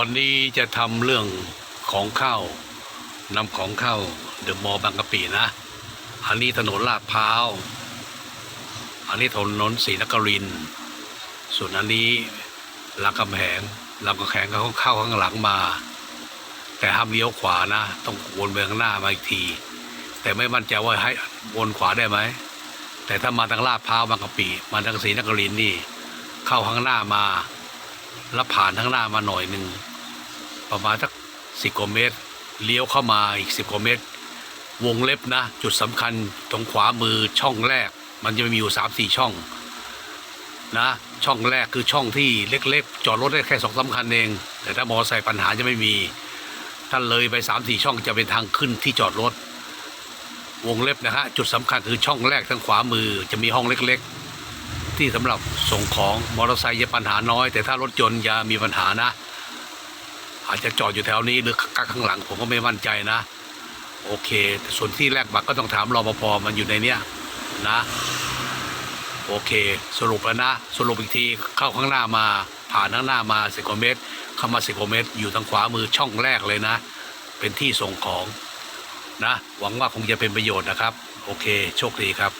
วันนี้จะทำเรื่องของเข้านำของเข้าเดอะมอลล์บางกะปินะ อันนี้ถนนลาดพร้าว อันนี้ถนนศรีนคริน ส่วนอันนี้รามกำแหงรามกำแหงเขาเข้าข้างหลังมา แต่ห้ามเลี้ยวขวานะ ต้องวนไปข้างหน้ามาอีกที แต่ไม่มั่นใจว่าให้วนขวาได้ไหม แต่ถ้ามาทางลาดพร้าวบางกะปิ มาทางศรีนครินนี่ เข้าข้างหน้ามา แล้วผ่านข้างหน้ามาหน่อยหนึ่งประมาณสักสิบกว่าเมตร เลี้ยวเข้ามาอีกสิบกว่าเมตร วงเล็บนะ จุดสำคัญตรงขวามือช่องแรก มันจะมีอยู่สามสี่ช่องนะ ช่องแรกคือช่องที่เล็กๆ จอดรถได้แค่สองสามคันเอง แต่ถ้ามอเตอร์ไซค์ปัญหาจะไม่มีถ้านเลยไปสามสี่ช่องจะเป็นทางขึ้นที่จอดรถ วงเล็บนะฮะจุดสำคัญคือช่องแรกทางขวามือจะมีห้องเล็ก ๆ ที่สำหรับส่งของมอเตอร์ไซค์จะปัญหาน้อย แต่ถ้ารถยนต์จะมีปัญหานะ อาจจะจอดอยู่แถวนี้หรือข้างหลังผมก็ไม่มั่นใจนะ โอเค ส่วนที่แรกบัตรก็ต้องถามรอปภมันอยู่ในเนี้ยนะ โอเค สรุปแล้วนะ สรุปอีกทีเข้าข้างหน้ามา ผ่านข้างหน้ามาสิบกว่าเมตร เข้ามาสิบกว่าเมตร อยู่ทางขวามือช่องแรกเลยนะ เป็นที่ส่งของนะ หวังว่าคงจะเป็นประโยชน์นะครับ โอเค โชคดีครับ